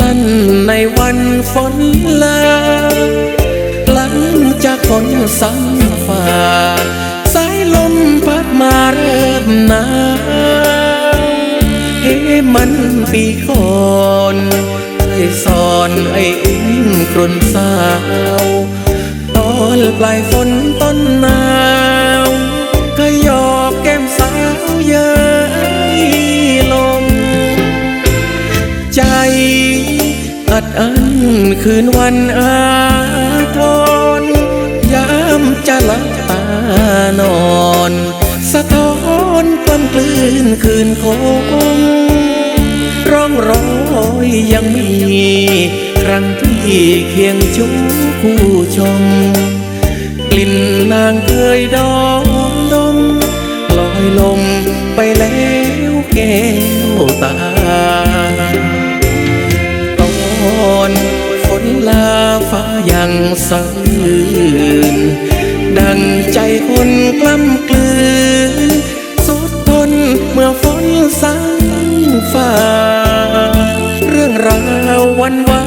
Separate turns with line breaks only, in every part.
ลันในวันฝนลาหลังจากฝนสังฝ่าสายลมพัดมาเริ่มหนาวเฮ้มันปีก่อนเคยสอนไอ้อุ้มกรนสาว ตอนปลายฝนต้นนา คืนวันอาทรยามจะหลับตานอน สะท้อนกลำกลืนคืนคงร่องร้อยยังมี ครั้งที่เคียงชูคู่ชม กลิ่นนางเคยดองดมลอยลมไปแล้วแก้วตา นลาฟ้ายังสะอื้นดังใจคนกล้ำกลืน สุดทนเมื่อฝนสังฝ่าเรื่องราววันวา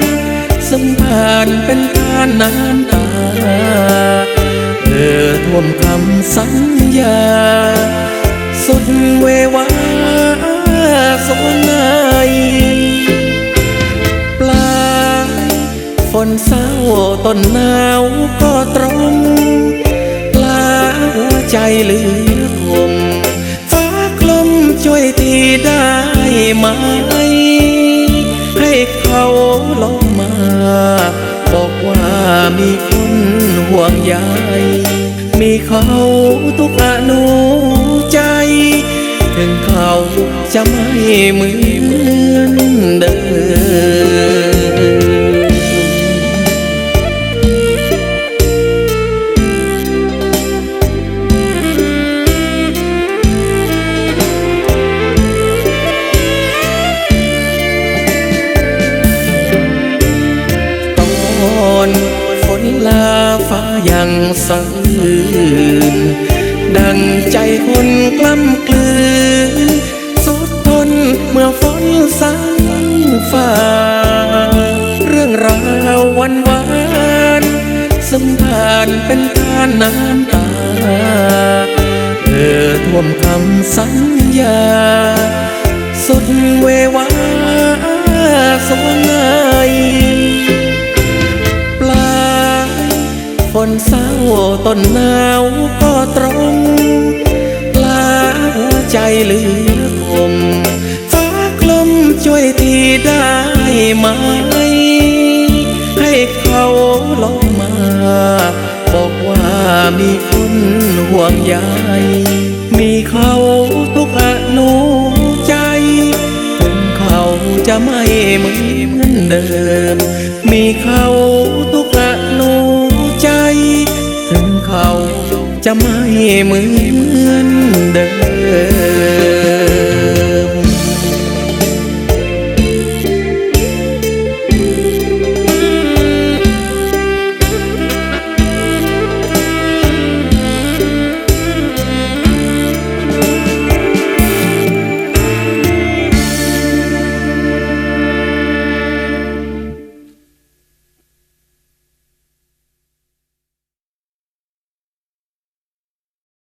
นสัมพันธ์เป็นทานน้ำตาเธอท่วมคำสัญญา สุดเววาสวงใน นเศร้าต้นหนาวก็ตรงปลาใจเหลือคมฟ้าคลมช่วยทีได้ไหม ให้เขาลงมา บอกว่ามีคนห่วงใยมีเขาทุกอนุใจ ถึงเขาจะไม่เหมือนเดิม ฟ้ายังสะอื้นดังใจคนกล้ำกลืน สุดทนเมื่อฝนสังฝ่าเรื่องราววันวานสัมพันเป็นทานน้ำตา เธอท่วมคำสัญญา สุดเววาสวงใน ต้นหนาวก็ตรงปลาใจเหลือคมฟ้าคลมช่วยทีได้ไหม ให้เขาลงมา บอกว่ามีคนห่วงใยมีเขาทุกอนุใจ ถึงเขาจะไม่เหมือนเดิม มีเขา จะไม่เหมือนเดิม